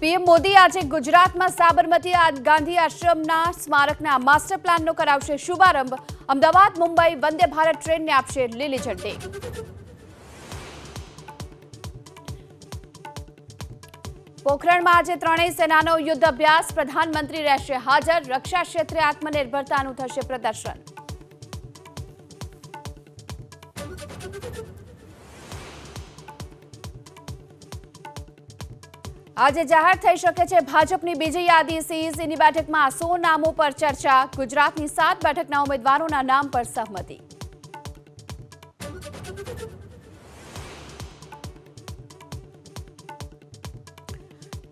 PM Modi આજે ગુજરાતમાં સાબરમતી ગાંધી આશ્રમના સ્મારકના માસ્ટર પ્લાનનો કરાવશે શુભારંભ. અમદાવાદ, મુંબઈ, વંદે ભારત ટ્રેનને આપશે લીલી ઝંડી. પોખરણમાં આજે ત્રણેય સેનાનો યુદ્ધ અભ્યાસ પ્રધાનમંત્રી રહેશે હાજર. રક્ષા ક્ષેત્રે આત્મનિર્ભરતાનું થશે પ્રદર્શન. આજે જાહેર થઈ શકે છે ભાજપની બીજી યાદી. સીઈસીની બેઠકમાં સો નામો પર ચર્ચા. ગુજરાતની સાત બેઠકના ઉમેદવારોના નામ પર સહમતિ.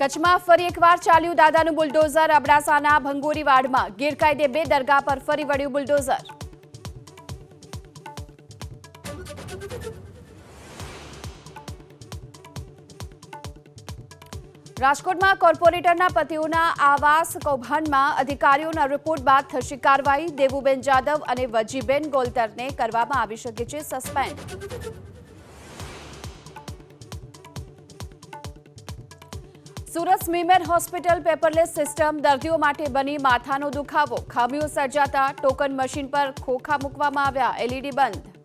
કચ્છમાં ફરી એકવાર ચાલ્યું દાદાનું બુલડોઝર અબડાસાના ભંગોરીવાડમાં. ગેરકાયદે બે દરગાહ પર ફરી વળ્યું બુલડોઝર. રાજકોટમાં કોર્પોરેટરના પતિઓના આવાસ કૌભાંડમાં અધિકારીઓના રિપોર્ટ બાદ થશે કાર્યવાહી. દેવુબેન જાદવ અને વજીબેન ગોલતરને કરવામાં આવી શકે છે suspend. Surat SMIMER hospital paperless system દર્દીઓ માટે બની માથાનો દુખાવો. ખામીઓ સર્જાતા ટોકન મશીન પર ખોખા મૂકવામાં આવ્યા. એલઈડી બંધ.